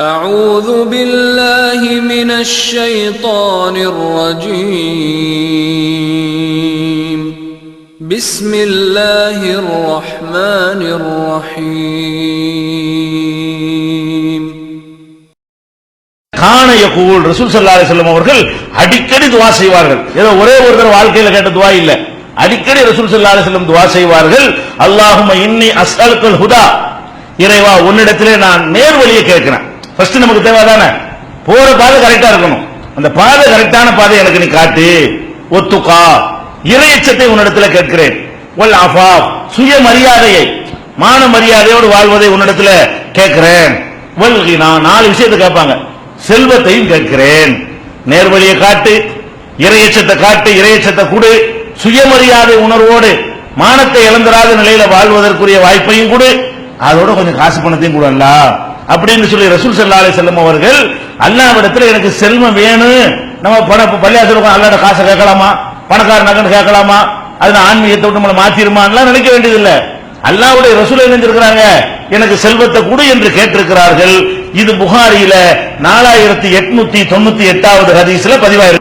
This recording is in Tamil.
أعوذ بالله من الشيطان الرجيم بسم الله الرحمن الرحيم கான யகூல் ரசூல் ஸல்லல்லாஹு அலைஹி வஸல்லம் அவர்கள் அடிக்கடி துவா செய்வார்கள் ஏதோ ஒரே ஒரு தடவை வாழ்க்கையில கேட்ட துவா இல்ல அடிக்கடி ரசூல் ஸல்லல்லாஹு அலைஹி வஸல்லம் துவா செய்வார்கள் அல்லாஹும்ம இன்னி அஸ்அலுக்கல் ஹுதா இறைவா உன்னிடத்திலே நான் நேர் வழியை கேட்கிறேன் ஃபர்ஸ்ட் நமக்கு தேவை தானே போற பாதை கரெக்டா இருக்கணும். அந்த பாதை கரெக்டான பாதை எனக்கு நீ காட்டு. ஒத்துக்கா. இறையச்சத்தை உன்னிடத்துல கேட்கிறேன். வல் சுய சுயமரியாதையை மான மரியாதையோடு வாழ்வதை உன்னிடத்துல கேட்கிறேன். வல்கி நான் நாலு விஷயத்தை கேட்பாங்க. செல்வத்தையும் கேட்கிறேன். நேர்வழியை காட்டு. இறையச்சத்தை காட்டு. இறையச்சத்தை கொடு. சுயமரியாதை உணர்வோடு மானத்தை இழந்துராத நிலையில வாழ்வதற்குரிய வாய்ப்பையும் கொடு. அதோட கொஞ்சம் காசு பணத்தையும் கொடுல்ல அப்படின்னு சொல்லி ரசூல் சல்லா அலி செல்லம் அவர்கள் அல்லாவிடத்தில் எனக்கு செல்வம் வேணும். நம்ம பண பள்ளியாசல் அல்லாட காசை கேட்கலாமா? பணக்கார நகன் கேட்கலாமா? அது ஆன்மீகத்தை விட்டு நம்மளை மாத்திருமான்லாம் நினைக்க வேண்டியதில்லை. அல்லாவுடைய ரசூல் நினைஞ்சிருக்கிறாங்க. எனக்கு செல்வத்தை கொடு என்று கேட்டிருக்கிறார்கள். இது புகாரியில நாலாயிரத்தி எட்நூத்தி தொண்ணூத்தி எட்டாவது ஹதீஸ்ல பதிவாயிருக்கு.